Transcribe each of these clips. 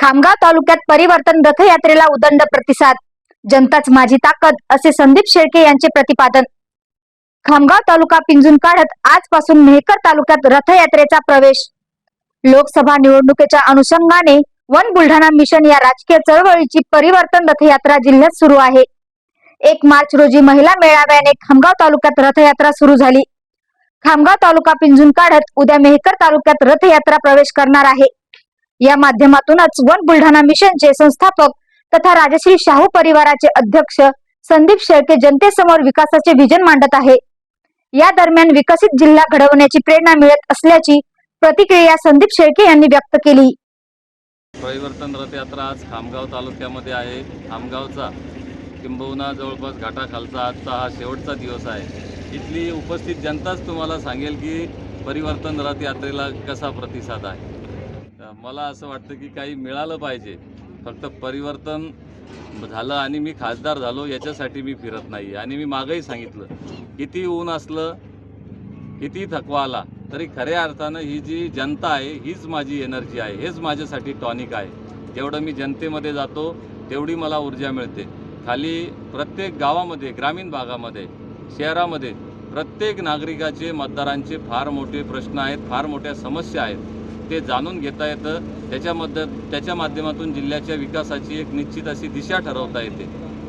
खामगाव तालुक्यात परिवर्तन रथयात्रेला उदंड प्रतिसाद. जनताच माझी ताकद असे संदीप शेळके यांचे प्रतिपादन. खामगाव तालुका पिंजून काढत आजपासून मेहकर तालुक्यात रथयात्रेचा प्रवेश. लोकसभा निवडणुकीच्या अनुषंगाने वन बुलढाणा मिशन या राजकीय चळवळीची परिवर्तन रथयात्रा जिल्ह्यात सुरू आहे. एक मार्च रोजी महिला मेळाव्याने खामगाव तालुक्यात रथयात्रा सुरू झाली. खामगाव तालुका पिंजून काढत उद्या मेहकर तालुक्यात रथयात्रा प्रवेश करणार आहे. या माध्यमातूनच वन बुलढाणा मिशनचे संस्थापक तथा राजश्री शाहू परिवाराचे अध्यक्ष संदीप शेळके जनतेसमोर विकासाचे विजन मांडत आहे. या दरम्यान विकसित जिल्हा घडवण्याची प्रेरणा मिळत असल्याची प्रतिक्रिया संदीप शेळके यांनी व्यक्त केली. परिवर्तन रथयात्रा आज खामगाव तालुक्यामध्ये आहे. खामगावचा किंबहुना जवळपास घाटाखालचा आजचा हा शेवटचा दिवस आहे. इथली उपस्थित जनताच तुम्हाला सांगेल की परिवर्तन रथयात्रेला कसा प्रतिसाद आहे. मला असं वाटतं की काही मिळालं पाहिजे. फक्त परिवर्तन झालं आणि मी खासदार झालो याच्यासाठी मी फिरत नाही आणि मी मागंही सांगितलं किती ऊन असलं किती थकवा आला तरी खऱ्या अर्थानं ही जी जनता आहे हीच माझी एनर्जी आहे हेच माझ्यासाठी टॉनिक आहे. जेवढं मी जनतेमध्ये जातो तेवढी मला ऊर्जा मिळते. खाली प्रत्येक गावामध्ये ग्रामीण भागामध्ये शहरामध्ये प्रत्येक नागरिकाचे मतदारांचे फार मोठे प्रश्न आहेत फार मोठ्या समस्या आहेत. ते जाणून घेता येतं. त्याच्यामध्ये त्याच्या माध्यमातून जिल्ह्याच्या विकासाची एक निश्चित अशी दिशा ठरवता येते.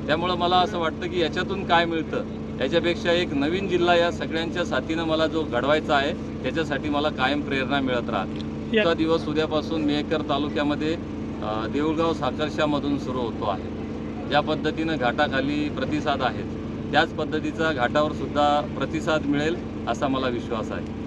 त्यामुळं मला असं वाटतं की याच्यातून काय मिळतं? याच्यापेक्षा एक नवीन जिल्हा या सगळ्यांच्या साथीनं मला जो घडवायचा आहे त्याच्यासाठी मला कायम प्रेरणा मिळत राहते. पुढचा दिवस उद्यापासून मेहकर तालुक्यामध्ये देऊळगाव साकर्शामधून सुरू होतो आहे. ज्या पद्धतीनं घाटाखाली प्रतिसाद आहेत त्याच पद्धतीचा घाटावर सुद्धा प्रतिसाद मिळेल असा मला विश्वास आहे.